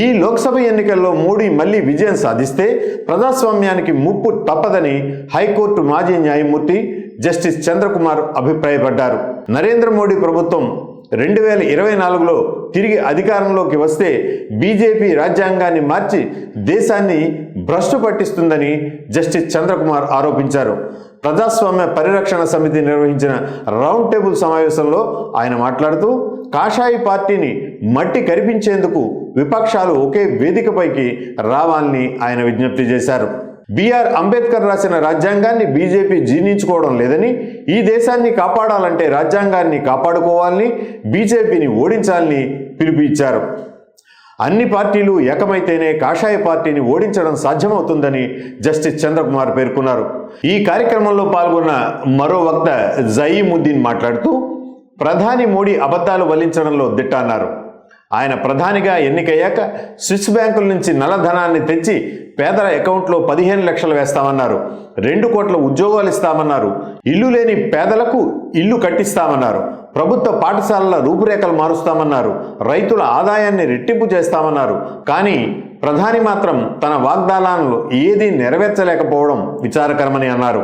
ఈ లోక్సభ ఎన్నికల్లో మోడీ మళ్ళీ విజయం సాధిస్తే ప్రజాస్వామ్యానికి ముప్పు తప్పదని హైకోర్టు మాజీ న్యాయమూర్తి జస్టిస్ చంద్రకుమార్ అభిప్రాయపడ్డారు. నరేంద్ర మోడీ ప్రభుత్వం రెండు వేల ఇరవై నాలుగులో తిరిగి అధికారంలోకి వస్తే బీజేపీ రాజ్యాంగాన్ని మార్చి దేశాన్ని భ్రష్టు పట్టిస్తుందని జస్టిస్ చంద్రకుమార్ ఆరోపించారు. ప్రజాస్వామ్య పరిరక్షణ సమితి నిర్వహించిన రౌండ్ టేబుల్ సమావేశంలో ఆయన మాట్లాడుతూ కాషాయి పార్టీని మట్టి కరిపించేందుకు విపక్షాలు ఒకే వేదికపైకి రావాలని ఆయన విజ్ఞప్తి చేశారు. బీఆర్ అంబేద్కర్ రాసిన రాజ్యాంగాన్ని బీజేపీ జీర్ణించుకోవడం లేదని ఈ దేశాన్ని కాపాడాలంటే రాజ్యాంగాన్ని కాపాడుకోవాలని బీజేపీని ఓడించాలని పిలుపు ఇచ్చారు అన్ని పార్టీలు ఏకమైతేనే కాషాయ పార్టీని ఓడించడం సాధ్యమవుతుందని జస్టిస్ చంద్రకుమార్ పేర్కొన్నారు. ఈ కార్యక్రమంలో పాల్గొన్న మరో వక్త జయీముద్దీన్ మాట్లాడుతూ ప్రధాని మోడీ అబద్ధాలు వల్లించడంలో దిట్ట అన్నారు ఆయన ప్రధానిగా ఎన్నికయ్యాక స్విస్ బ్యాంకుల నుంచి నల్లధనాన్ని తెచ్చి పేదల అకౌంట్లో పదిహేను లక్షలు వేస్తామన్నారు. రెండు కోట్ల ఉద్యోగాలు ఇస్తామన్నారు. ఇల్లు లేని పేదలకు ఇల్లు కట్టిస్తామన్నారు. ప్రభుత్వ పాఠశాలల రూపురేఖలు మారుస్తామన్నారు. రైతుల ఆదాయాన్ని రెట్టింపు చేస్తామన్నారు. కానీ ప్రధాని మాత్రం తన వాగ్దానాలను ఏదీ నెరవేర్చలేకపోవడం విచారకరమని అన్నారు.